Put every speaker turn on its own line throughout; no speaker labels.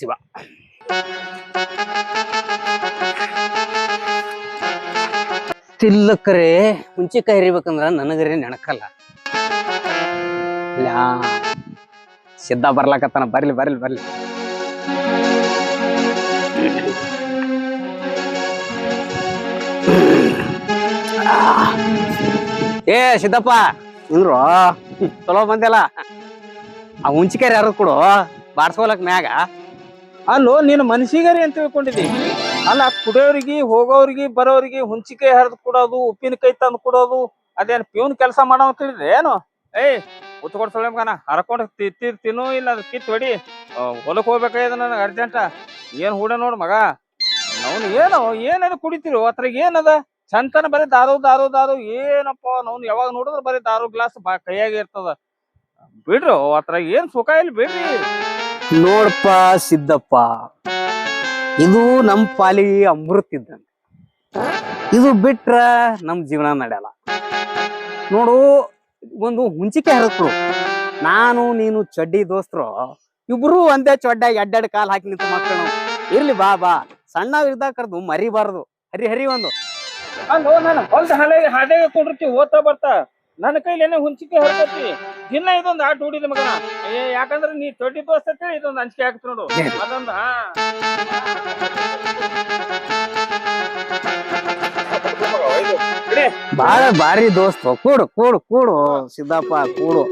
ಶಿವ ತಿಲ್ಲಕ್ಕರೆ ಹುಂಚಿಕಾಯಿ ಹರಿಬೇಕಂದ್ರ ನನಗರೇ ನೆನಕಲ್ಲ. ಲ್ಯಾ ಸಿದ್ಧ ಬರ್ಲಾಕತ್ತಾನ. ಬರ್ಲಿ ಬರ್ಲಿ ಬರ್ಲಿ. ಏ ಸಿದ್ದಪ್ಪ. ಇಂದ್ರು ಚಲೋ ಬಂದಿಲ್ಲ ಆ ಹುಂಚಿಕಾಯಿ ಯಾರು ಕೊಡು. ಬಾಡ್ಸ್ಕೊಳಕ್ ಮ್ಯಾಗ.
ಅಲ್ಲೋ, ನೀನು ಮನ್ಸಿಗರಿ ಅಂತ ತಿಳ್ಕೊಂಡಿದ್ದಿ. ಅಲ್ಲ, ಕುಡಿಯೋರಿಗೆ, ಹೋಗೋರಿಗೆ, ಬರೋರಿಗೆ ಹುಂಚಿಕಾಯಿ ಹರಿದು ಕೊಡೋದು ಉಪ್ಪಿನಕಾಯಿ ತಂದು ಕೊಡೋದು, ಅದೇನು ಪ್ಯೂನ್ ಕೆಲಸ ಮಾಡೋ ಅಂತ ಏನು? ಏಯ್ ಉತ್ಕೊಡ್ ಸೊಳ್ಳೆ ಮಗನ, ಹರ್ಕೊಂಡು ತಿತ್ತಿ ತಿನ್ನು, ಇಲ್ಲ ಅದು ಕಿತ್ ಹೊಡಿ. ಹೊಲಕ್ ಹೋಗ್ಬೇಕಾಗಿದೆ ನನಗೆ ಅರ್ಜೆಂಟ ಏನ್ ಹೂಡ ನೋಡು ಮಗ. ಅವ್ನು ಏನು ಏನದು ಕುಡಿತೀರಿ? ಅತ್ರ ಏನದ? ಚಂತನ ಬರೀ ದಾರು ದಾರು ದಾರು, ಏನಪ್ಪ ಅವ್ನು ಯಾವಾಗ ನೋಡಿದ್ರೆ ಬರೀ ದಾರು, ಗ್ಲಾಸ್ ಬಾ ಕೈಯಾಗ ಇರ್ತದ. ಬಿಡ್ರು ಅತ್ರ ಏನ್ ಸುಖ ಇಲ್ಲ ಬಿಡ್ರಿ.
ನೋಡಪ್ಪ ಸಿದ್ದಪ್ಪ, ಇದು ನಮ್ ಪಾಲಿ ಅಮೃತ ಇದ್ದಂಗೆ. ಇದು ಬಿಟ್ರ ನಮ್ ಜೀವನ ನಡೆಯಲ್ಲ. ನೋಡು, ಒಂದು ಹುಂಚಿಕೆ ಹರಕ್ರು ನಾನು, ನೀನು, ಚಡ್ಡಿ ದೋಸ್ತರು, ಇಬ್ರು ಒಂದೇ ಚೊಡ್ಡಾಗಿ ಅಡ್ಡಾಡಿ ಕಾಲ್ ಹಾಕಿ ನಿಂತು ಮಕ್ಕಳು ಇರ್ಲಿ ಬಾ ಬಾ. ಸಣ್ಣ ಇದ್ದಾಗ ಕರೆದು ಮರಿಬಾರದು. ಹರಿ ಹರಿ ಒಂದು.
ಬರ್ತಾ. ನನ್ನ ಕೈಲೇನೆ ಹುಂಚಿಕೆ ಹರ್ಕೋತಿ ದಿನ ಇದೊಂದು ಆಟ ಹೂಡಿದ ಮಗನ. ಏ ಯಾಕಂದ್ರೆ ನೀ ತೊಟ್ಟಿ ಅಂತೇಳಿ ಇದೊಂದು ಹಂಚಿಕೆ ಆಗ್ತ ನೋಡು. ಅದೊಂದು ಹಾ.
ಬಾಳ ಭಾರಿ ದೋಸ್ತ. ಕೂಡು ಕೂಡು ಕೂಡು. ಸಿದ್ದಪ್ಪ ಕೂಡು.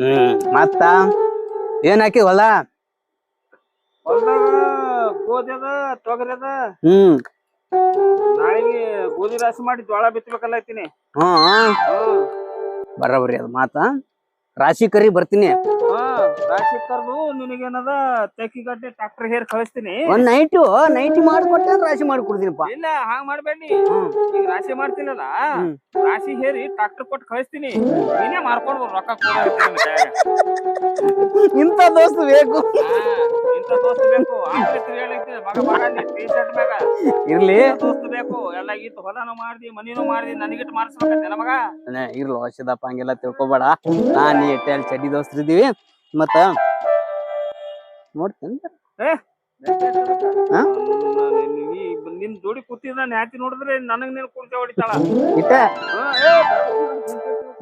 ಹ್ಮ್ ಮತ್ತ? ಏನ್ ಹಾಕಿ ಹೊಲ?
ಗೋಧಿ ಅದ ತೊಗರಿ ಅದ
ಹ್ಮ್.
ನಾಳೆಗೆ ಗೋಧಿ ರಾಶಿ ಮಾಡಿ ಜೋಳ ಬಿತ್ತಬೇಕಲ್ಲ ಐತೀನಿ.
ಹ್ಮ್. ಬರಬರಿ ಅದು ಮಾತಾ. ರಾಶಿ ಕರಿ ಬರ್ತೀನಿ.
ಹಾ ರಾಶಿ ಮಾಡ್ತೀನಿ ನಿನಗೇನದ ತೆಕ್ಕಿಗಡ್ಡೆ ಟ್ರಾಕ್ಟರ್ ಹೇರ್ ಕಳಿಸ್ತೀನಿ.
ಒಂದ್ ನೈಟು ನೈಟ್ ಮಾಡ್ಕೊಟ್ಟೆ ರಾಶಿ ಮಾಡಿ ಕೊಡ್ತೀನಿಪ್ಪ
ಇಲ್ಲ ಹಾಂಗ್ ಮಾಡ್ಬೇಡಿ. ಈಗ ರಾಶಿ ಮಾಡ್ತಿಲ್ಲಲ್ಲ
ಹ್ಮ್.
ರಾಶಿ ಹೇರಿ ಟ್ರಾಕ್ಟರ್ ಕೊಟ್ಟು ಕಳಿಸ್ತೀನಿ. ನೀನೇ ಮಾರ್ಕೊಂಡು ರೊಕ್ಕ ಕೊಡು ಕೈಯಾಗ.
ಇಂಥ ದೋಸ್ತ್ ಬೇಕು.
ಹಾ, ಇಂಥ ದೋಸ್ತ್ ಬೇಕು. ಆಮೇಲೆ ತಿರ್ಗಾಡಕ್ಕೆ ಮಗ ನೀ ಟೀ ಶರ್ಟ್ ಮ್ಯಾಗ
ಇರ್ಲಿ.
ಇಂಥ ದೋಸ್ತ್ ಬೇಕು. ಎಲ್ಲ ಇತ್ತು ಹೊಲನು ಮಾಡ್ದಿ ಮನಿನೂ ಮಾಡ್ದಿ ನನಗಿಟ್ಟು ಮಾಡಿಸ್ಬೇಕಂತೆ ಮಗ?
ಇರ್ಲಿ ಸಿದ್ದಪ್ಪ ಹಂಗೆಲ್ಲ ತಿಳ್ಕೊಬೇಡ. ನಾ ನೀ ಎಟ್ಟೆ ಅಲ್ಲಿ ಚಡ್ಡಿ ದೋಸ್ತ್ರ ಇದೀವಿ ಮತ್ತ? ನೋಡ್ತೀನಿ ಹಾ?
ನಿನ್- ನಿನ್ ಜೋಡಿ ಕೂತಿದ್ದ ನ್ಯಾತಿ ನೋಡಿದ್ರೆ ನನಗ್ ನೀನ್ ಕುರ್ಚಿ ಹೊಡಿತಾಳ.
ಇಟ್ಟ?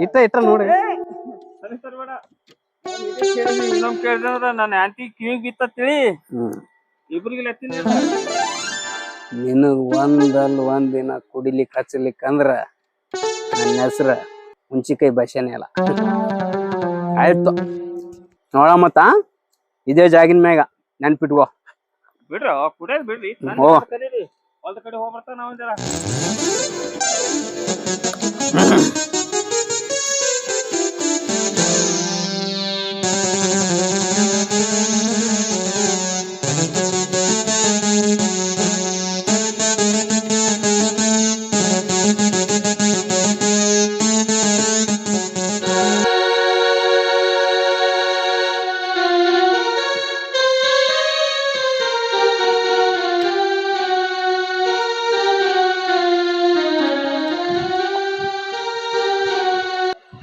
ಇಟ್ಟ ಇಟ್ಟ ನೋಡಿ.
ಸರಿ ಸರಿ ಬೇಡ. ಇನ್ನೊಂದ್ ಕೇಳಿದ್ರ ನನ್ನ ಆಂಟಿ ಕಿವಿಗ್ ಬಿತ್ತ ತಿಳಿ ಇಬ್ರಿಗೆ
ನಿನಗ್ ಒಂದಲ್ ಒಂದ್ ದಿನ ಕುಡಿಲಿಕ್ ಹಚ್ಚಲಿಕ್ ಅಂದ್ರ ನನ್ನ ಹೆಸ್ರ ಹುಂಚಿಕಾಯಿ ಭಾಷೆನೇ ಅಲ್ಲ. ಆಯ್ತು. ನೋಡ ಮತ್ತ? ಇದೇ ಜಾಗಿನ ಮ್ಯಾಗ ನೆನ್ಪಿಟ್ಕೋ.
ಬಿಡ್ರ ಕುಡಿಯೋದ್ ಬಿಡ್ರಿ.
ಓ.
ಹೊಲ್ದ ಕಡೆ ಹೋಗ್ಬರ್ತಾನ ನಾವ್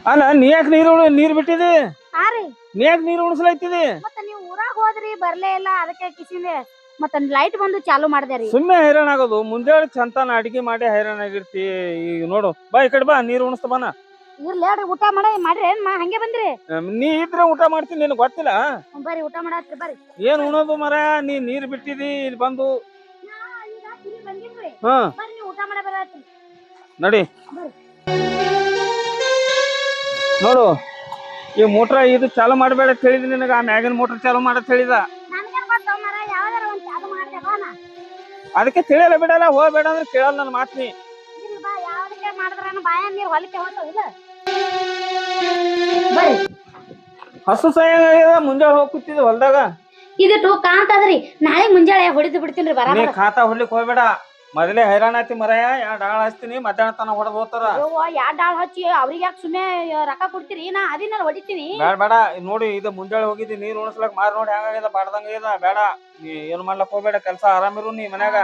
ಅಲ್ಲ ನೀ ಯಾಕೆ ನೀರು ನೀರ್ ಬಿಟ್ಟಿದಿ?
ಆರಿ
ನೀ ಯಾಕೆ ನೀರು ಉಣಿಸ್ಲೈತಿದಿ?
ಮತ್ತ ನೀವು ಊರಾಗ ಹೋದ್ರಿ ಬರ್ಲೇ ಇಲ್ಲ ಅದಕ್ಕೆ ಕಿಸಿದೆ. ಮತ್ತ ಲೈಟ್ ಬಂದು ಚಾಲು ಮಾಡ್ದೆ ರೀ.
ಸುಮ್ಮನೆ ಹೈರಾಣ ಆಗೋದು. ಮುಂಜಾನೆ ಚಂತಾನ ಅಡಿಗೆ ಮಾಡಿ ಹೈರಾಣ ಆಗಿರ್ತಿ. ಈಗ ನೋಡು ಬಾ ಈ ಕಡೆ ಬಾ ನೀರು ಉಣಿಸ್ತ ಬಾನ
ಇರ್ಲಿ ಹೇಳ್ರಿ ಊಟ ಮಾಡ ಮಾಡ್ರಿ ಏನ್ ಮಾ ಹಂಗೆ ಬಂದ್ರಿ?
ನೀ ಇದ್ರೆ ಊಟ ಮಾಡ್ತೀನಿ ನಿನಗೆ ಗೊತ್ತಿಲ್ಲ?
ಬರ್ರಿ ಊಟ ಮಾಡಿ ಬರ್ರಿ.
ಏನ್ ಉಣೋದು ಮರ? ನೀ ನೀರ್ ಬಿಟ್ಟಿದಿ ಇಲ್ಲಿ ಬಂದು. ಹಾ.
ಬರ್ರಿ ಊಟ ಮಾಡ
ನಡಿ. ನೋಡು ಈ ಮೋಟ್ರ ಇದು ಚಾಲು ಮಾಡಬೇಡ ಅಂತ ಹೇಳಿದ್ ನಿನಗ ಆ ಮ್ಯಾಗಿನ ಮೋಟ್ರ್ ಚಾಲು ಮಾಡತ್ ಹೇಳಿದ. ಅದಕ್ಕೆ ತಿಳಿಯಲ್ಲ ಬಿಡಲ್ಲ ಹೋಗ್ಬೇಡ ಅಂದ್ರೆ ಕೇಳಲ್ಲ ನನ್ನ ಮಾತ್ರಿ ನೀ ಹಸು ಸಾಯ ಮುಂಜಾನೆ ಹೋಗಿ ಕೂತಿದ್ದೆ ಹೊಲ್ದಾಗ.
ಇದಿಟ್ಟು ಕಾಂತದ್ರಿ ನಾಳೆ ಮುಂಜಾನೆ ಹೊಡಿದು ಬಿಡ್ತೀನಿ ಬರ
ಖಾತಾ ಹೊಡ್ಲಿಕ್ ಹೋಗ್ಬೇಡ. ಮೊದಲೇ ಹೈರಾಣ ಆತಿ ಮರಯ ಎರಡ್ ಡಾಳ್ ಹಚ್ತೀನಿ ಮಧ್ಯಾಹ್ನ ತನ ಹೊಡೆದ್ ಹೋಗ್ತಾರ.
ಯವ್ವ ಹಚ್ಚಿ ಅವ್ರಿಗೆ ಯಾಕೆ ಸುಮ್ಮನೆ ರೊಕ್ಕ ಕೊಡ್ತೀರಿ? ನಾ ಅದಿನ ಹೊಡಿತೀನಿ.
ಬೇಡ ಬೇಡ ನೋಡಿ ಇದು ಮುಂಜಾಳೆ ಹೋಗಿದ್ದಿ ನೀರ್ ಉಣಸ್ಲಕ್ ಮಾರಿ ನೋಡಿ ಹೆಂಗಾಗ್ಯದ ಬಾಡ್ದಂಗ ಇದ ಬೇಡ. ನೀ ಏನ್ ಮಾಡ್ಲಕ್ ಹೋಗ್ಬೇಡ ಕೆಲ್ಸ ಆರಾಮಿರು ನೀ ಮನ್ಯಾಗ.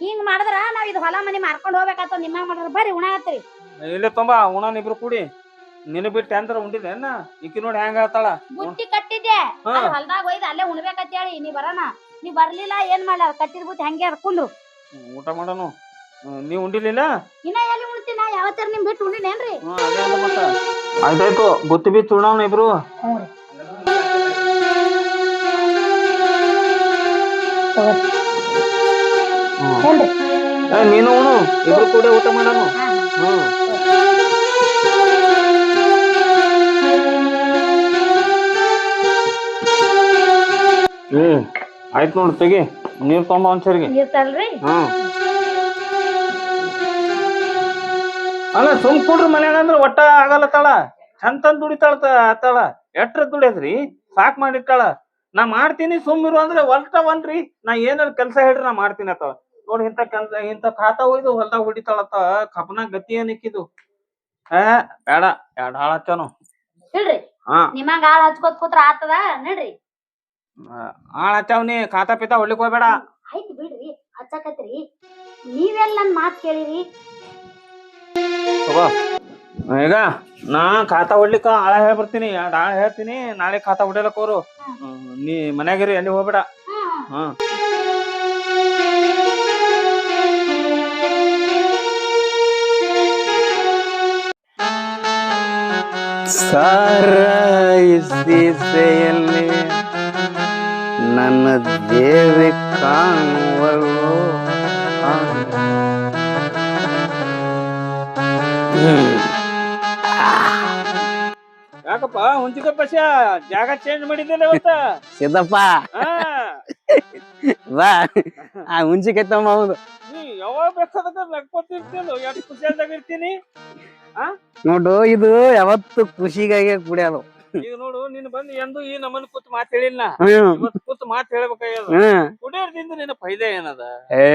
ಹಿಂಗ್ ಮಾಡಿದ್ರ ನಾವ್ ಇದು ಹೊಲ ಮನಿ ಮಾರ್ಕೊಂಡ್ ಹೋಗ್ಬೇಕಾತ ನಿಮ್ಮ ಮಾಡಿದ್ರ ಬರ್ರಿ ಉಣಾಗತ್ರಿ
ಇಲ್ಲೇ ತುಂಬಾ ಉಣ ಇಬ್ರು ಕೂಡಿ ನಿನ್ನ ಬಿಟ್ಟು ಅಂದ್ರ ಉಂಡಿದೆ ಇಕ್ಕಿ ನೋಡಿ ಹೆಂಗ ಹೇಳ್ತಾಳ.
ಬುತ್ತಿ ಕಟ್ಟಿದ್ದೆ. ಹೊಲ್ದಾಗ ಒಯ್ದ ಅಲ್ಲೇ ಉಣ್ಬೇಕಂತ ಹೇಳಿ ನೀ ಬರೋಣ ನೀ ಬರ್ಲಿಲ್ಲ ಏನ್ ಮಾಡ್ಲ? ಕಟ್ಟಿದ ಬುತ್ತಿ ಹಂಗೆ ಹರ್ಕೊಂಡು
ಹ್ಮ್, ಊಟ ಮಾಡೋನು? ನೀವು ಉಂಡಿಲಿಲ್ಲ
ಇನ್ನ ಎಲ್ಲಿ ಉಣ್ತೀನ ಯಾವತ್ತಾರ ನಿಮ್ ಬಿಟ್ಟು ಉಂಡಿನೇನ್ರಿ
ಹ್ಮ್, ಅದೇ ಅಂದ ಮತ್ತ. ಆಯ್ತಾಯ್ತು ಬುತ್ತಿ ಬಿ ತುಳೋಣ ಇಬ್ರು. ಹ್ಮ್.
ಹೇಳ್ರಿ
ಏ, ನೀನು ಉಣು ಇಬ್ರು ಕೂಡ ಊಟ ಮಾಡೋಣ ಹ್ಮ್. ಹ್ಮ್ ಆಯ್ತು ನೋಡು ತೆಗಿ. ನೀರ್ ತೊಂಬ ಒಂದ್ಸರಿಗೆ
ತಲ್ರಿ?
ಹ್ಮ್ ಅಲ್ಲ ಸುಮ್ ಕುಡ್ರಿ ಮನ್ಯಾಗ ಅಂದ್ರೆ ಒಟ್ಟ ಆಗಲ್ಲತ್ತಾಳ ಚಂದ ತಂದ್ ದುಡಿತಾಳ ತಾಳ. ಎಟ್ರ ದುಡಿಯದ್ರಿ? ಸಾಕ್ ಮಾಡಿಟ್ಟಾಳ. ನಾ ಮಾಡ್ತೀನಿ ಸುಮ್ ಇರು ಅಂದ್ರೆ ಹೊಲ್ತ ಒನ್ರಿ. ನಾ ಏನಾರ ಕೆಲ್ಸ ಹೇಳ್ರಿ ನಾ ಮಾಡ್ತೀನಿ ಅತ್ತಾಳ. ನೋಡಿ ಇಂತ ಕೆಲ್ಸ ಇಂತ ಖಾತಾ ಒಯ್ದು ಹೊಲ್ದಾಗ ಹೊಡಿತಾಳತ್ತ ಕಬ್ಬನ ಗತಿ ಏನಿಕ್ಕಿದು? ಏ ಬೇಡ ಎರಡ್ ಹಾಳ ಹಚ್ಚಾನು ಹಾ.
ನಿಮ್ಮಂಗ ಹಾಳ್ ಹಚ್ಕೋತ್ ಕೂತ್ರ ಆತದ? ನಡ್ರಿ.
ಹಾಳ ಹಚ್ಚಾವ್ನಿ ಖಾತಾ ಪಿತಾ ಹೊಡ್ಲಿಕ್ ಹೋಗ್ಬೇಡ.
ಆಯ್ತು ಬಿಡ್ರಿ ಹಚ್ಚಕತ್ರಿ. ನೀವೆಲ್ಲ ನನ್ ಮಾತ್ ಕೇಳಿರಿ?
ತಗೋ. ಈಗ ನಾ ಖಾತಾ ಹೊಡ್ಲಿಕ್ಕ ಆಳ ಹೇಳ್ಬಿಡ್ತೀನಿ ಎರಡು ಆಳ ಹೇಳ್ತೀನಿ ನಾಳೆ ಖಾತಾ ಹೊಡಿಲಕ್ ಅವರು. ನೀ ಮನ್ಯಾಗಿರಿ ಎಲ್ಲಿ ಹೋಗ್ಬೇಡ. ಹ್ಮ್
ಸಾರೈಸೆಯಲ್ಲಿ ನನ್ನ ದೇವಿ ಕಾಣುವಳು.
ಯಾಕಪ್ಪ ಹುಂಚಿಕ ಪಶ್ಯ ಜಾಗ ಚೇಂಜ್ ಮಾಡಿದ್ದೇನೆ
ಸಿದ್ದಪ್ಪ. ಬಾ. ಆ ಹುಂಚಿಕೆ ತಮ್ಮ ಹೌದು
ನೀ ಯಾವಾಗ ಬೇಕಾದಾಗ ನಗ್ಕೊತಿರ್ತಿಲ್ಲ ಎಷ್ಟು ಖುಷಿಯಾದಾಗ ಇರ್ತೀನಿ?
ನೋಡು ಇದು ಯಾವತ್ತು ಖುಷಿಗಾಗಿ ಕುಡಿಯೋದು.
ಈಗ ನೋಡು ನೀನ್ ಬಂದು ಎಂದು ಈ ನಮ್ಮನ್ ಕೂತ್ ಮಾತ್ ಹೇಳಿಲ್ಲ. ಇವತ್ತು ಕೂತ್ ಮಾತ್ ಹೇಳ್ಬೇಕಾಗ್ಯದ. ಕುಡಿಯೋದ್ರಿಂದ ನಿನ್ನ ಫೈದೆ ಏನದ?
ಏ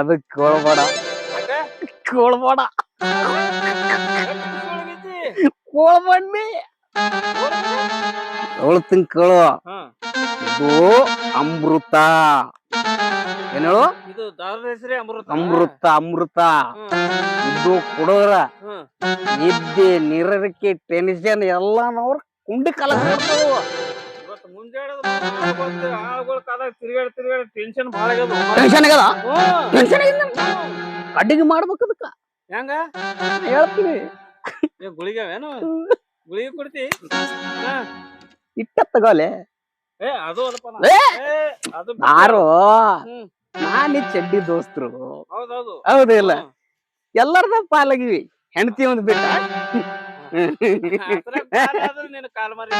ಅದಕ್ ಕೋಳ್ಬೇಡ? ಕೋಳ್ಬೇಡ? ಕೋಳ್ಬಣ್ಣಿ ಅವಳು ಕೇಳು. ಇದು ಅಮೃತ. ಏನ್ ಹೇಳು?
ಇದು ದಾರದ ಹೆಸರೇ ಅಮೃತ.
ಅಮೃತ ಅಮೃತ. ಇದು ಕುಡೋರ
ಹ್ಮ್.
ನಿದ್ದೆ ನಿರರಿಕೆ ಟೆನ್ಷನ್ ಎಲ್ಲಾನು ಅವ್ರ ಕುಂಡಿ ಕಲ
ಇವತ್ತು ಮುಂಜಾನೆ ಆಳುಗಳ ಕಾದಾಗ ತಿರ್ಗಾಡಿ ತಿರ್ಗಾಡಿ ಟೆನ್ಷನ್ ಭಾಳ ಆಗ್ಯದ
ಅಡಿಗೆ ಮಾಡ್ಬೇಕು ಅದಕ್ಕ
ಹೆಂಗ?
ಹೇಳ್ತೀನಿ.
ಏ ಗುಳಿಗೆ ಅವೇನು ಗುಳಿಗೆ ಕೊಡ್ತಿ? ಹಾ.
ಇಟ್ಟ ತಗೋಲೆ.
ಏ ಅದು ಅಲ್ಲಪ್ಪ ನಾ.
ಏ!
ಏ, ಅದು ಬಿಟ್ಟು-
ಯಾರು?
ಹ್ಮ್.
ನಾನಿ ಚಡ್ಡಿ ದೋಸ್ತರು.
ಹೌದಿಲ್ಲ.
ಎಲ್ಲಾರ್ದ ಪಾಲಾಗಿವಿ. ಹೆಂಡತಿ ಒಂದ್ ಬಿಟ್ಟ.
ಅದ್ರಾಗ್ ಕಾಲ್ ಆದ್ರೆ ನಿನ್ನ ಕಾಲ್ ಮರಿ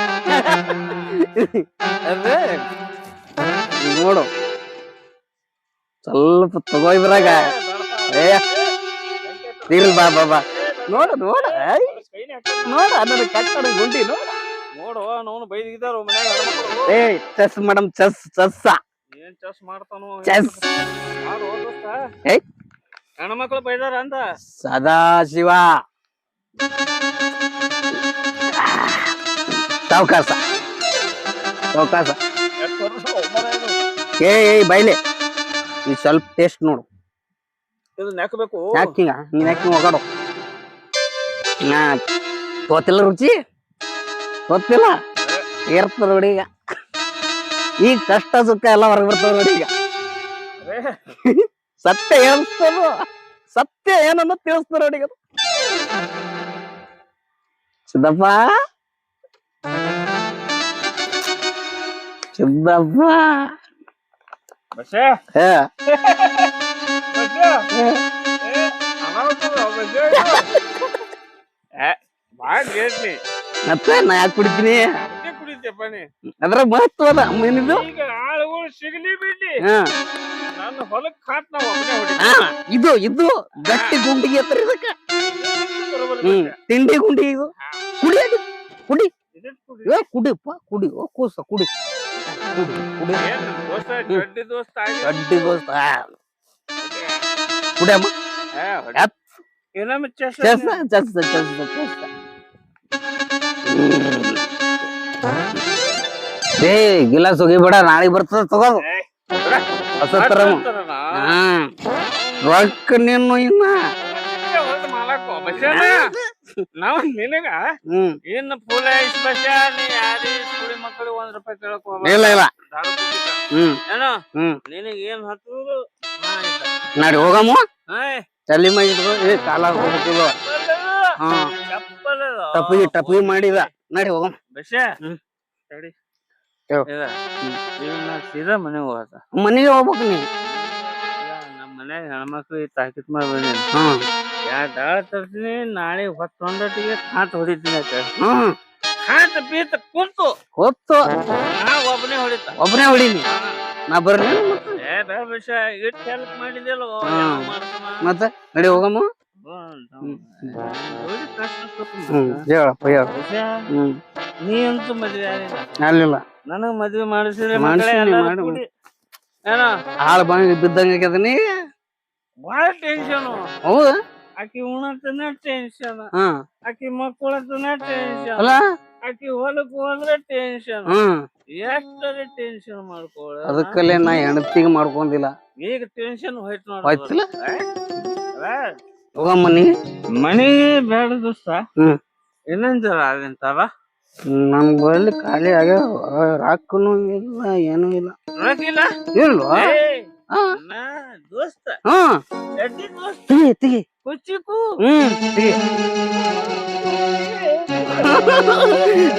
ಅದೇ ಈಗ ನೋಡು ಸ್ವಲ್ಪ ತಗೋ ಇದ್ರಾಗ ಏ, ಇರ್ಲಿ ಬಾ ಬಾ ಬಾ ನೋಡು ನೋಡು ಏಯ್, ನೋಡು ಅದನ್ನ ಕಟ್ಟಡ ಗುಂಡಿ ನೋಡು
ನೋಡು ಅವನು ಬೈದಿದ್ದಾರ ಮನ್ಯಾಗ ಹೆಣ್ಮಕ್ಳು.
ಏ ಚೆಸ್ ಮೇಡಮ್ ಚೆಸ್ ಚೆಸ್
ಏನ್ ಚೆಸ್ ಮಾಡ್ತಾನು
ಚೆಸ್
ಮಾಡು ದೋಸ್ತ.
ಏಯ್.
ಹೆಣ್ಮಕ್ಳು ಬೈದಾರ ಅಂತ
ಸದಾ ಶಿವ ಸಾವಕಾಶ ಸಾವಕಾಶ. ಏ ಏ ಬೈಲೆ. ಈ ಸ್ವಲ್ಪ ಟೇಸ್ಟ್ ನೋಡು.
ಇದು ನೆಕ್ಬೇಕು
ಯಾಕೆ ಹಿಂಗ. ನೀನ್ ಹಿಂಗ್ ಒಗಾಡು ನಾ ಗೊತ್ತಿಲ್ಲ ರುಚಿ? ಗೊತ್ತಿಲ್ಲ ಇರ್ತದ ನೋಡಿ ಈಗ. ಈಗ ಕಷ್ಟ ಸುಖ ಎಲ್ಲ ಹೊರಗೆ ಬರ್ತದ ನೋಡಿ ಈಗ. ಸತ್ಯ ಹೇಳ್ತದ ಸತ್ಯ ಏನನ್ನ ತಿಳಿಸ್ತದ ನೋಡಿ ಈಗ. ಏ,
ಬಾಳ್ great ನೀ.
ಮತ್ತೆ ನಾ ಯಾಕೆ ಕುಡಿತೀನಿ
ಅದೇ ಮಹತ್ವ ಅದ
ಅದ್ರ ಮೀನಿದು
ಈಗ ಆಳುಗಳು ಸಿಗ್ಲಿ ಬಿಡ್ಲಿ.
ಹಾ.
ನನ್ನ ಹೊಲಕ್ ಕಾಟ್ ನಾವ್ ಒಬ್ಬನೇ
ಹಾ,
ಹೊಡಿತೀವಿ
ಇದು ಇದು ಗಟ್ಟಿ ಗುಂಡಿಗೆ ಹತ್ರ ಇದಕ್ಕ ಹ್ಮ್. ತಿಂಡಿ ಗುಂಡಿ ಇದು. ಕುಡಿ ಅದು ಕುಡಿ? ಏ ಕುಡಿಪ್ಪ ಕುಡಿ ಓ ಕೂಸ ಕುಡಿ. ಕುಡಿ ಕುಡಿ.
ಏನ್ ದೋಸ್ತ ಚಡ್ಡಿ ದೋಸ್ತ ಆಗಿ?
ಗಡ್ಡಿ ದೋಸ್ತ ಆ, ಕುಡಿಯಮ್ಮ.
ಹೊಡಿ. ಇನ್ನೊಮ್ಮೆ chess
chess chess chess chess ಏ ಗಿಲಾಸ್ ಹೋಗಿಬೇಡ ನಾಳೆ ಬರ್ತದ ತಗೋದು. ಹಾ. ರೊಕ್ಕ ನೀನು ಇನ್ನ.
ನಾವ್ ನಿನಗ ಇನ್ನು ಫುಲ್ ಯಾರಿ ಮಕ್ಕಳಿಗೆ ಒಂದ್ ರೂಪಾಯಿ ಕೇಳಕ್
ಇಲ್ಲ ಇಲ್ಲ. ಹ್ಮ್.
ಏನೋ
ಹ್ಮ್.
ನಿನಗ್ ಏನ್ ಹತ್ತುದು? ನಾ ಇದ್ದ.
ನಡಿ ಹೋಗಮ್ಮ. ತಲೆ ಮೈ ಕಾಲ
ಹೋಗ್ಬೇಕು.
ಹಾ. ಮಾಡಿದ. ನಡಿ
ಇವ್ನ ಸೀದಾ ಮನೆಗೆ ಹೋದ
ಮನೆಗೆ ಹೋಗ್ಬೇಕು ನೀ.
ನಮ್ಮ ಮನ್ಯಾಗ ಹೆಣ್ಮಕ್ಳು ತಾಕಿತ್ ಮಾಡಿ ಬಂದೇನಿ
ಹ್ಮ್
ಯಾ ದಾಳ ತರ್ತೀನಿ ನಾಳೆ ಹೊತ್ತು ಹೊಂದಟಿಗೆ ಕಾಂತ ಹೊಡಿತೀನಿ ಅಂತ
ಹ್ಮ್.
ಕಾಂತ ಬೀತ ಕುಂತು.
ಹೊತ್ತು.
ನಾ ಒಬ್ಬನೇ ಹೊಡಿತ.
ಒಬ್ಬನೇ ಹೊಡೀನಿ. ನಾ ಬರ್ರಿ
ಏ ಬೇಡ ಇಟ್ಟು ಹೆಲ್ಪ್ ಮಾಡಿದ್ಯಲ್ಲೋ.
ಮತ್ತೆ ನಡಿ ಹೋಗಮ್ಮ. ಹೇಳಪ್ಪ ಹೇಳ.
ನೀ ಅಂತೂ ಮದ್ವೆ ಆಗಿಲ್ಲ
ಅಲ್ಲಿಲ್ಲ
ನನಗ್ ಮದ್ವೆ ಮಾಡಿಸಿದ್ರೆ
ಆಳ ಬಂಗ ಬಿದ್ದಂಗ ನೀ?
ಬಾಳ ಟೆನ್ಷನ್
ಹೌದಾ?
ಆಕಿ ಉಣತನ ಟೆನ್ಷನ್ ಆಕಿ ಮಕ್ಕಳತನ ಟೆನ್ಷನ್
ಅಲ್ಲ?
ಆಕಿ ಹೊಲಕ್ ಹೋದ್ರೆ ಟೆನ್ಷನ್ ಎಷ್ಟರ ಟೆನ್ಷನ್ ಮಾಡ್ಕೊಳ?
ಅದಕ್ಕಲ್ಲೇ ನಾ ಹೆಣತಿಗೆ ಮಾಡ್ಕೊಂಡಿಲ್ಲ.
ಈಗ ಟೆನ್ಷನ್ ಹೋಯ್ತು ನೋಡು
ಹೋಯ್ತಿಲ್ಲ?
ಏ, ಮನಿ ಬೇಡ ದೋಸ್ತ.
ಹ್ಮ್.
ಇನ್ನೊಂದರ ಅದಂತಾರ
ನಮ್ ಬಳಿ ಖಾಲಿ ಆಗ್ಯಾವ. ರಾಕನು ಇಲ್ಲ ಏನು ಇಲ್ಲ.
ರಾಕಿಲ್ಲ
ಇಲ್ವಾ
ದೋಸ್ತ.
ಹಾ.
ದೋಸ್ತ.
ತಿಗಿ ತಿಗಿ.
ಕುಚ್ಚಿಕು.
ಹ್ಮ್ ತಿಗಿ.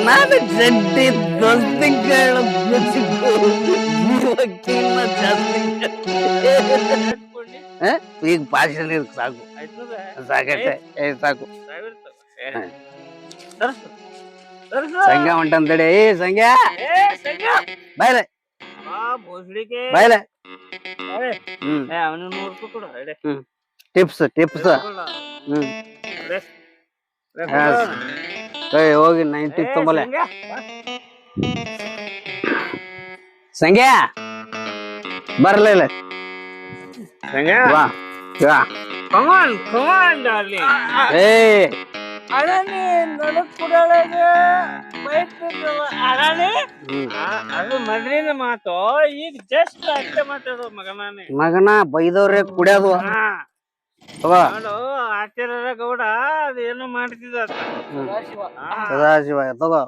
ನಾನು ಜಡ್ಡಿ ದೋಸ್ತಿಗಳು ಕುಚ್ಚಿಕು. ಜೀವಕ್ಕಿನ್ನ ಜಾಸ್ತಿ? ಈಗ ಭಾಷಣ ಸಾಕು. ಸಾಕೈತೆ. ಏ ಸಾಕು.
ಸಂಘ ತಗೋ. ಏ, ಸಂಘ.
ಬಾಯ್ಲೆ. ಬಾಯ್ಲೆ. Tips tips. ಹ್ಮ್. ಹೋಗಿ ನೈಂಟಿ
ಏ,
ತೊಂಬಲೆ.
ಬರಲೇ
ಇಲ್ಲ. ಬರ್ಲಿಲ್ಲ
ಸಂಗ್ಯಾ,
Va, ಬಾ
come on, come on, darling.
ಏ.
ಅಳನೆ ನಡುಕ್ ಕುಡಾಳಗೆ?
ಹ್ಮ್.
ಆ, ಅದು ಮೊದ್ಲಿನ ಮಾತು. ಈಗ ಜಸ್ಟ್ ಅಷ್ಟೇ ಮಾತಾಡೋ ಮಗನಾನೆ.
ಮಗನ ಬೈದವ್ರೆ ಕುಡಿಯೋದು.
ಹಾ.
ತಗೋ.
ನೋಡು ಆಚಾರ್ಯರ ಗೌಡ ಅದೇನೋ ಮಾಡ್ತಿದ್ದ
ಸದಾಶಿವ. ತಗೋ.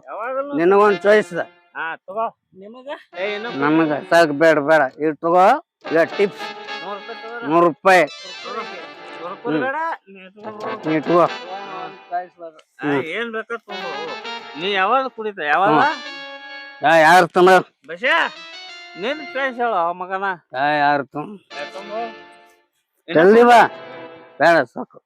ನಿನಗೊಂದು ಚಾಯ್ಸ್
ಹಾ ತಗೋ. ನಿಮಗ?
ನಮಗ ಸಾಕು ಬೇಡ ಬೇಡ. ಇದು ತಗೋ ಈಗ ಟಿಪ್ಸ್
ನೂರು ರೂಪಾಯಿ. ಬೇಡ ನೀ ತಗೊಂಡ್
ನೀ
ಏನ್ ಬೇಕಾ ನೀ ಯಾವಾಗ ಕುಡಿತ? ಯಾವಾಗ?
ಯಾ ಯಾರು ತಮ್ಮ?
ಬಸ ನಿನ್ ಚಾಯ್ಸ್ ಹೇಳು ಆ ಮಗನ.
ಯಾ ಯಾರು ಜಲ್ದಿ ಬಾ ಬೇಡ ಸಾಕು.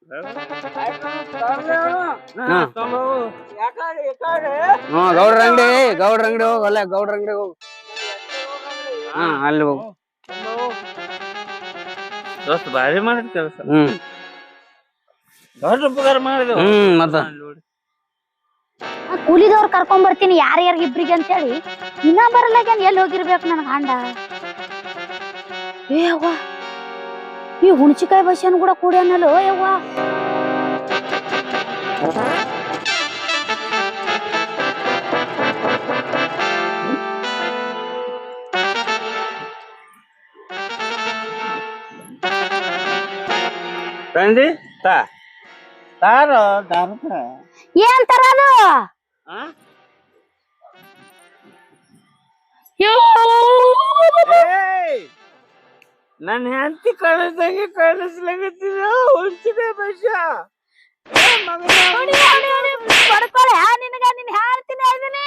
ಹಾ, ತಗೊಂಡ್ ಹೋಗು. ಯಾಕಡೆ, ಯಾಕಡೆ?
ಹ್ಞೂ ಗೌಡ್ರ ಅಂಗಡಿ ಗೌಡ್ರ ಅಂಗಡಿ ಹೋಗು ಅಲ್ಲೇ ಗೌಡ್ರ ಅಂಗಡಿ ಹೋಗು. ಹಾ ಅಲ್ಲಿ ಹೋಗು.
ದೋಸ್ತ ಭಾರಿ ಮಾಡಿದ ಕೆಲಸ.
ಹ್ಮ್.
ದೊಡ್ಡ ಉಪಕಾರ ಮಾಡಿದೆವು.
ಹ್ಮ್ ಮತ್ತ?
ಆ ಕೂಲಿದವ್ರ ಕರ್ಕೊಂಡ್ ಬರ್ತೀನಿ ಯಾರ್ಯಾರಿಗೆ ಇಬ್ರಿಗೆ ಅಂತ ಹೇಳಿ ಇನ್ನ ಬರಲಾಗ್ಯಾನ ಎಲ್ಲಿ ಹೋಗಿರ್ಬೇಕು ನನ್ ಗಂಡ? ಏ ಅವ್ವ ಈ ಹುಣ್ಚಿಕಾಯಿ ಬಸ್ಸನ್ ಕೂಡ ಕೂಡ್ಯಾನಲ್ಲೋ ಯವ್ವ
ತಂದಿ ತಾ. ತಾರೋ ದಾರುಕ
ಏನ್ ತರ ಅದು?
ನನ್ನ ಹೆಂಡತಿ ಕಳಿಸ್ದಂಗೆ ಕಳಿಸ್ಲಾಗತ್ತಿದ
ಹೊಡಿ, ಬಡ್ಕೊಳೆ, ಆ ನಿನಗ ನಿನ್ ಹೇಳ್ತೀನಿ ಅದನ್ನೇ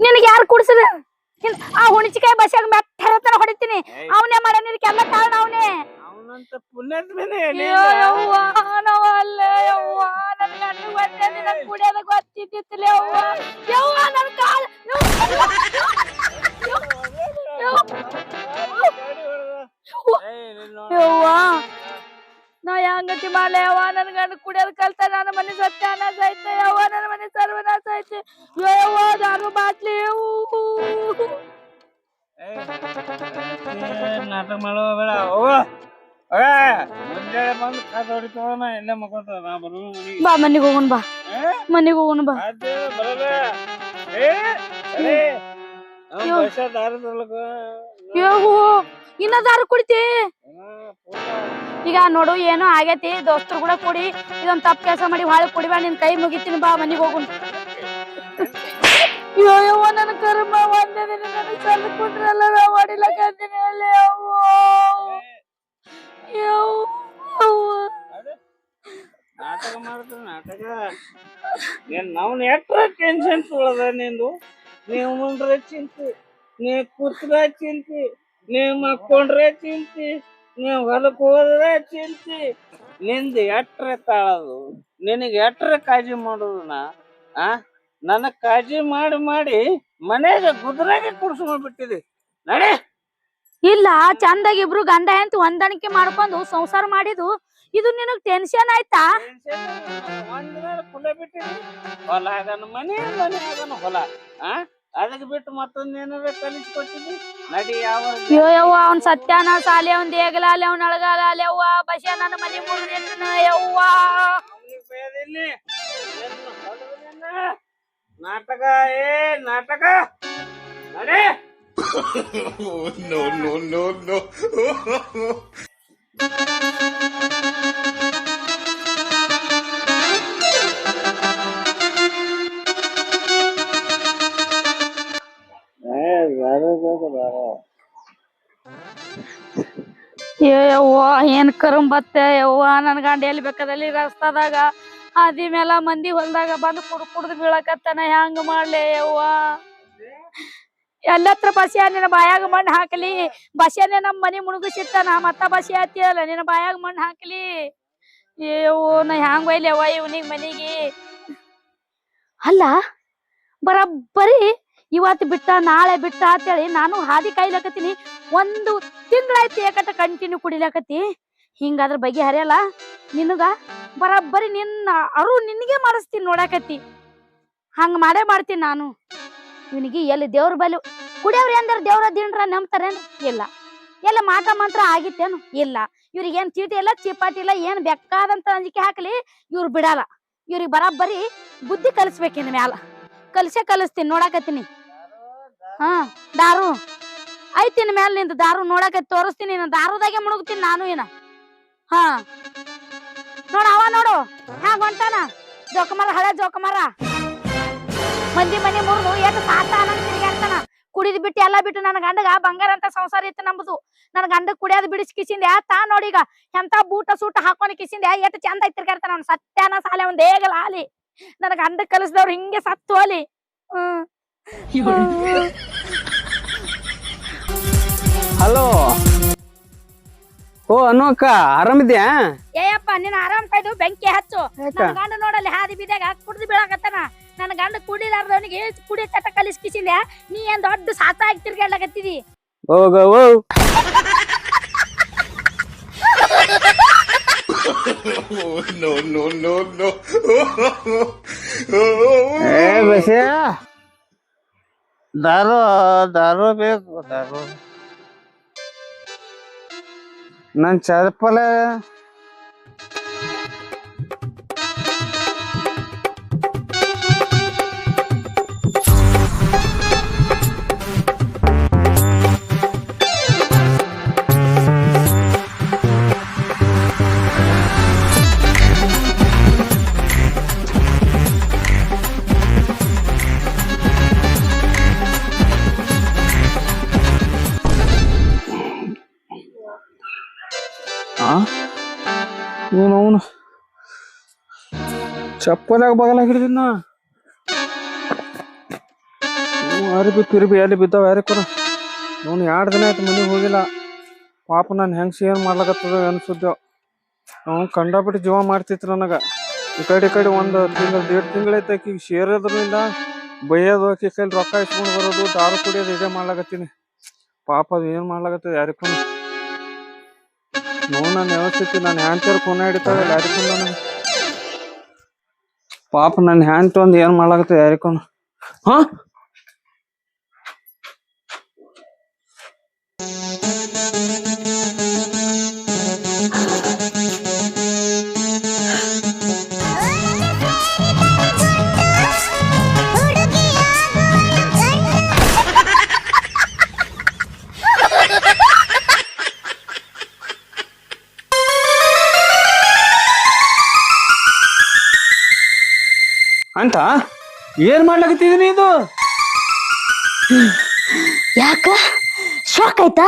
ನಿನಗೆ ಯಾರು ಕುಡ್ಸದ? ಆ ಹುಣ್ಚಿಕಾಯಿ ಬಸ್ಸಾಗ ಮೆಟ್ಟರ ಹೊಡಿತೀನಿ. ಅವನೇ ಮಾಡೋ ಎಲ್ಲ ಕಾರಣ ಅವನೇ.
ಅವನಂತ ಪುಣ್ಯಾತ್ಮನೇ
ಯವ್ವ ನಾವ್ ಅಲ್ಲೇ ಯವ್ವ ನನ್ ಗಂಡ ಕುಡಿಯೋದ ಯವ್ವ. ಯವ್ವ ನನ್ ಕಾಲ್. ಯವ್ವ ನಾ ಹೆಂಗತಿ ಮಾಡ್ಲೆ ಯವ್ವ. ನನ್ ಗಂಡ ಕುಡಿಯೋದ್ ಕಲ್ತ ನನ್ನ ಮನೆ ಸತ್ಯಾನಾಶ ಐತೆ ಯವ್ವ. ನನ್ನ ಮನೆ ಸರ್ವನಾಶ ಐತೆ. ಯವ್ವ ದಾರು ಬಾಟ್ಲಿ
ನಾಟಕ ಮಾಡುವ ಬೇಡ ಹೋಗ. ಮುಂಜಾನೆ ಬಂದು ಕಾತ ಹೊಡಿತಾವನ ಎಣ್ಣೆ ಮಕ್ಕೋತಾವ ನಾ ಬರೋದು ಮನೆಗೆ.
ಬಾ ಮನಿಗ್ ಹೋಗೋಣ ಬಾ. ಮನಿಗ್ ಹೋಗೋಣ ಬಾ.
ಅದೇ ಬರೋದ. ಏ. ತರ್ಲಕ
ಇನ್ನ ದಾರು ಕುಡಿತಿ. ಈಗ ನೋಡು ಏನೋ ಆಗೈತಿ ದೋಸ್ತರು ಕೂಡ ಕೊಡಿ. ಇದೊಂದ್ ತಪ್ಪು ಕೆಲಸ ಮಾಡಿ ಹಾಳು ಕುಡಿಬಾ ನಿನ್ ಕೈ ಮುಗಿತೀನಿ ಬಾ ಮನಿಗ್ ಹೋಗು ಅಯ್ಯೋ ಯವ್ವ ನನ್ನ ಕರ್ಮ ಒಂದೇ ದಿನ ನನಗೆ ಸಲ್ಲ ಕೊಟ್ರಲ್ಲ ನಾ ಹೊಡಿಲಕತ್ತೀನಿ ಅಲ್ಲಿ ಯವ್ವ ಯವ್ವ
ನಾಟಕ ಮಾಡ್ತಾರ ನಾಟಕ ಏನ್ ನಾವ್ ಎಟ್ರ ಟೆನ್ಷನ್ ತೊಳದ ನಿಂದು ನೀವು ಮುಂಡ್ರೆ ಚಿಂತೆ ನೀ ಕೂತ್ರ ಚಿಂತೆ ನೀವ್ ಮಕ್ಕೊಂಡ್ರೆ ಚಿಂತೆ ನೀವ್ ಹೊಲಕ್ ಹೋದ್ರೆ ಚಿಂತೆ ನಿಂದ ಎಟ್ರ ತಾಳದು ನಿನಗೆ ಎಟ್ರ ಕಾಳಜಿ ಮಾಡೋದು ನಾ ಆ ನನಗ್ ಕಾಳಜಿ ಮಾಡಿ ಮಾಡಿ ಮನೆಗೆ ಗುದ್ರಾಗೆ ಬಿಟ್ಟಿದಿ ನಡೆ.
ಇಲ್ಲ ಚಂದಾಗಿ ಇಬ್ರು ಗಂಡ ಹೆಂತ ಹೊಂದಾಣಿಕೆ ಮಾಡ್ಕೊಂಡು ಸಂಸಾರ ಮಾಡಿದು ಇದು ನಿನಗ್ ಟೆನ್ಷನ್ ಆಯ್ತಾ?
ಕುಲ ಬಿಟ್ಟಿರಿ ಹೊಲ ಆಗನ ಮನೆ ಮನೆ ಆಗನ ಹೊಲ. ಆ? ಅದಕ್ಕೆ ಬಿಟ್ಟು ಮತ್ತೊಂದ್ ಏನಾರ ಕಲಿಸ್ಕೊಟ್ಟಿದ್ದಿ? ನಡಿ ಯಾವ
ಅಯ್ಯೋ ಯವ್ವ ಅವ್ನ್ ಸತ್ಯಾನ ಸಾಲಿ ಅವ್ನ್ ದೇಗಲಾಲಿ ಅವ್ನ ಅಳಗಾಲಿ ಅವ್ವ ಬಸ್ಯ ನನ್ನ ಮನೆ ಮುರಿದಿಟ್ಟನ ಯವ್ವ.
ನಾಟಕ ಏ ನಾಟಕ. ನಡಿ.
No, no, no, no.
ಏ ಯವ್ವ ಏನ್ ಕರುಂ ಬತ್ತೆ ಯವ್ವ ನನ್ ಗಂಡ ಎಲ್ಲಿ ಬೇಕಾದಲ್ಲಿ ರಸ್ತಾದಾಗ? ಹಾದಿ ಮೇಲ ಮಂದಿ ಹೊಲ್ದಾಗ ಬಂದ್ ಕುಡ್ ಕುಡ್ದು ಬೀಳಕತ್ತಾನ ಹೆಂಗ್ ಮಾಡ್ಲಿ ಯವ್ವ? ಎಲ್ಲತ್ರ ಬಸ್ಯಾ ನಿನ್ನ ಬಾಯಾಗ ಮಣ್ಣು ಹಾಕಲಿ. ಬಸ್ಯಾನೆ ನಮ್ ಮನಿ ಮುಳುಗಿಸಿರ್ತಾನ ಮತ್ತ ಬಸಿ ಆತಿಯಲ್ಲ, ನಿನ್ನ ಬಾಯಾಗ ಮಣ್ಣು ಹಾಕಲಿ. ಅಯ್ಯೋ ನಾ ಹ್ಯಾಂಗ ಒಯ್ಲಿ ಯವ್ವಾ ಇವ್ನಿಗ್ ಮನಿಗೆ? ಅಲ್ಲ, ಬರಬ್ಬರಿ ಇವತ್ತು ಬಿಟ್ಟ, ನಾಳೆ ಬಿಟ್ಟ ಅಂತೇಳಿ ನಾನು ಹಾದಿ ಕಾಯ್ಲಕತ್ತೀನಿ. ಒಂದು ತಿಂಗಳಾಯ್ತು ಏಕಟ ಕಂಟಿನ್ಯೂ ಕುಡಿಲಕತ್ತಿ. ಹಿಂಗಾದ್ರ ಬಗ್ಗೆ ಹರಿಯಲ್ಲ. ನಿನಗ ಬರಬ್ಬರಿ ನಿನ್ನ ಅರು ನಿನಗೆ ಮಾಡಿಸ್ತೀನಿ ನೋಡಕತ್ತಿ. ಹಂಗ ಮಾಡೇ ಮಾಡ್ತೀನಿ ನಾನು. ಇವನಿಗೆ ಎಲ್ಲಿ ದೇವ್ರ ಬಲಿ ಕುಡಿಯವ್ರು ಅಂದ್ರೆ ದೇವ್ರ ದಿಂಡ್ರ ನಂಬ್ತಾರೇನು? ಇಲ್ಲ. ಎಲ್ಲ ಮಾಟ ಮಂತ್ರ ಆಗಿತ್ತೇನು? ಇಲ್ಲ. ಇವ್ರಿಗೆ ಏನ್ ಚೀಟಿ ಇಲ್ಲ, ಚೀಪಾಟಿ ಇಲ್ಲ, ಏನ್ ಬೇಕಾದಂತ ಅಂಜಿಕೆ ಹಾಕಲಿ ಇವ್ರು ಬಿಡಲ್ಲ. ಇವ್ರಿಗೆ ಬರಬ್ಬರಿ ಬುದ್ಧಿ ಕಲಿಸ್ಬೇಕಿನ ಮ್ಯಾಲ. ಕಲ್ಸೇ ಕಲಿಸ್ತೀನಿ, ನೋಡಾಕತ್ತೀನಿ. ಹಾ, ದಾರು. ಐತಿನ ಮ್ಯಾಲ ನಿಂದ ದಾರು ನೋಡಾಕತ್ತಿ ತೋರಿಸ್ತೀನಿ ದಾರುದಾಗೆ ಮುಳುಗ್ತೀನಿ ನಾನು ಏನ ಹಾ. ನೋಡ ಅವ ನೋಡು. ಹ್ಯಾಂಗ ಹೊಂಟಾನ? ಜೋಕಮರ ಹಳೆ ಜೋಕಮರ. ಮಂದಿ ಮನೆ ಮುರಿದು ಎಷ್ಟು ಸಾತ ಅನ್ನಂಗ್ ತಿರ್ಗಾಡ್ತಾನ ಕುಡಿದ್ ಬಿಟ್ಟು ಎಲ್ಲ ಬಿಟ್ಟು ನನ್ನ ಗಂಡಗ ಬಂಗಾರ ಅಂತ ಸಂಸಾರ ಇತ್ತು ನಮ್ದು ನನ್ನ ಗಂಡ ಕುಡಿಯೋದ್ ಬಿಡಿಸಿ ಕಿಸಿಂದೆ ತಾ ನೋಡೀಗ ಎಂತ ಬೂಟ ಸೂಟ ಹಾಕೊಂಡು ಕಿಸಿಂದೆ ಎಷ್ಟು ಚಂದ ಐತಿ ತಿರ್ಗಾಡ್ತಾನ ಅವ್ನು. ಸತ್ಯಾನ ಸಾಲೆ ಒಂದ್ ಹೇಗಲ್ಲ ಆಲಿ ನನ್ನ ಗಂಡ ಕಲಿಸಿದವ್ರು ಹಿಂಗೆ ಸತ್ತು ಹೋಲಿ. ಹ್ಮ್.
ಹಲೋ. ಓ ಅನು ಅಕ್ಕ ಆರಾಮಿದ್ಯಾ
ಏಯಪ್ಪ ನಿನ್ನ ಆರಾಮ್ ಕಾಯ್ದು ಬೆಂಕಿ ಹಚ್ಚು.
ಯಾಕ?
ನನ್ನ ಗಂಡ ನೋಡಲ್ಲಿ ಹಾದಿ ಬಿದ್ದಾಗ ಕುಡ್ದು ಬೀಳಾಕತ್ತಾನ. ನನ್ನ ಗಂಡ ಕುಡಿಲಾರ್ದವನಿಗೆ ಕುಡಿ ಚಟ ಕಲಿಸ್ಕಿಸಿಂದೆ ನೀ ಏನ್ ದೊಡ್ಡ ಸಾತ ಆಗಿ ತಿರ್ಗಾಡ್ಲಕತ್ತಿದಿ?
ಹೋಗ ಓ
no, no, no, no.
ಏ ಬಸ್ಯ?
ದಾರು ದಾರು ಬೇಕು ದಾರು.
ನನ್ ಚಪ್ಪಲ ಚಪ್ಪಲಾಗ ಬಗಲ ಹಿಡಿದಿನ ಅರಿಬಿ ಪಿರಿಬಿ ಎಲ್ಲಿ ಬಿದ್ದಾವ, ಯಾರಿಗೆ ಕೊಡ. ಅವನು ಎರಡು ದಿನ ಆಯ್ತು ಮನೆಗೆ ಹೋಗಿಲ್ಲ. ಪಾಪ ನಾನು ಹೆಂಗ್ಸಿ ಏನು ಮಾಡ್ಲಕತ್ತದ ಅನ್ಸುದ್ದೇವ್ ಅವ್ನು ಕಂಡಾಬಿಟ್ಟು ಜೀವ ಮಾಡ್ತಿತ್ತು ನನಗೆ. ಈ ಕಡೆ ಈ ಕಡೆ ಒಂದು ತಿಂಗಳು, ದೇಡ್ ತಿಂಗಳೈತೆ ಆಕಿಗೆ ಸೇರೋದ್ರಿಂದ ಬೈಯೋದು ಆಕಿ. ಕೈಲಿ ರೊಕ್ಕ ಇಟ್ಕೊಂಡು ಬರೋದು, ದಾರು ಕುಡಿಯೋದು, ಇದೇ ಮಾಡ್ಲಾಕತ್ತೀನಿ. ಪಾಪ ಅದು ಏನು ಮಾಡ್ಲಾಕತ್ತದ, ಯಾರಿಗೂ ನೋಡ್ ನನ್ನ ವ್ಯವಸ್ಥಿತಿ ನನ್ನ ಚೇರ್ ಕೊನೆ ಹಿಡಿತಾವೆ ಯಾರಿಗೂ ನನಗೆ. ಪಾಪ ನನ್ನ ಹ್ಯಾಂಡ್ ತಂದು ಏನ್ ಮಾಡ್ಲಾಕತ್ತ ಯಾರಿಗೂ ಹಾ?
ಅಂತ? ಏನ್ ಮಾಡ್ಲಾಕತ್ತಿದೀನಿ ಇದು?
ಯಾಕ? ಶಾಕ್ ಆಯ್ತಾ?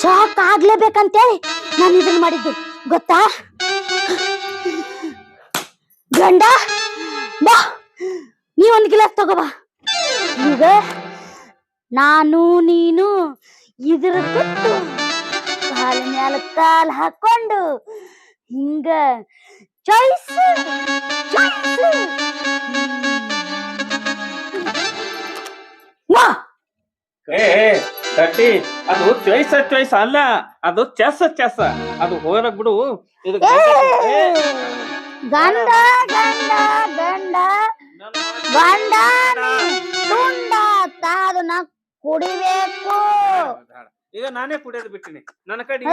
ಶಾಕ್ ಆಗ್ಲೇಬೇಕಂತೇಳಿ ನಾನು ಇದನ್ನ ಮಾಡಿದ್ದು, ಗೊತ್ತಾ? ಗಂಡ, ಬಾ ನೀ ಒಂದ್ ಗಿಲಾಸ್ ತಗೋಬಾ. ಈಗ ನಾನು, ನೀನು ಇದ್ರ ಕಾಲ ಮ್ಯಾಲ ಕಾಲ್ ಹಾಕೊಂಡು ಹಿಂಗ ಚಾಯ್ಸ್ ಚಾಯ್ಸ್ ವಾ!
ಏ ತಟ್ಟಿ ಅದು ಚಾಯ್ಸ್ ಚಾಯ್ಸ್ ಅಲ್ಲ ಅದು ಚೆಸ್ ಚೆಸ್ ಅದು ಹೋಗಕ್ ಬಿಡು. ಇದು
ಗಂಡ ಗಂಡ ಗಂಡ ಗಂಡ ತುಂಡ ತಾದು ನಾ ಕುಡಿಬೇಕು.
ಈಗ ನಾನೇ ಕುಡಿಯೋದು ಬಿಟ್ಟಿನಿ. ನನ್ನ ಕಡೆ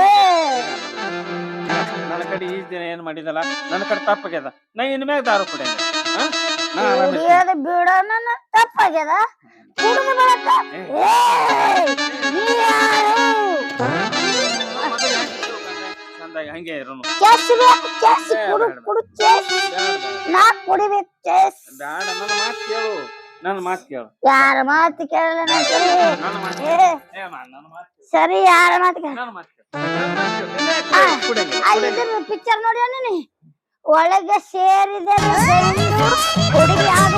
ನನ್ನ ಕಡೆ ಈ ದಿನ ಏನ್ ಮಾಡಿದಲ್ಲ? ನನ್ನ ಕಡೆ ತಪ್ಪಾಗ್ಯದ. ನಾ ಇನ್ಮ್ಯಾಗ ದಾರು ಕುಡಿಯ.
ಕುಡಿಯೋದು ಬಿಡೋಣ ತಪ್ಪಾಗ್ಯದ? ಕುಡಿದು
ಹಂಗೆ ಇರೋನು.
ಚೆಸ್ ಬೇಕು ಚೆಸ್ ಕುಡು ಕುಡು ಚೆಸ್ ನಾ ಕುಡಿಬೇಕು ಚೆಸ್
ಬೇಡ ನನ್ನ ಮಾತು ಕೇಳು. ನನ್ನ ಮಾತು ಕೇಳು.
ಯಾರ ಮಾತು ಕೇಳಲ್ಲ
ನನ್ನ ಮಾತು ನನ್ನ ಮಾತು ಕೇಳು
ಸರಿ ಯಾರ
ಮಾತಿಗೆ
ಪಿಕ್ಚರ್ ನೋಡ್ಯಾನ ನೀ ಒಳಗೆ ಸೇರಿದೆ ಹುಡುಗಿ ಆದ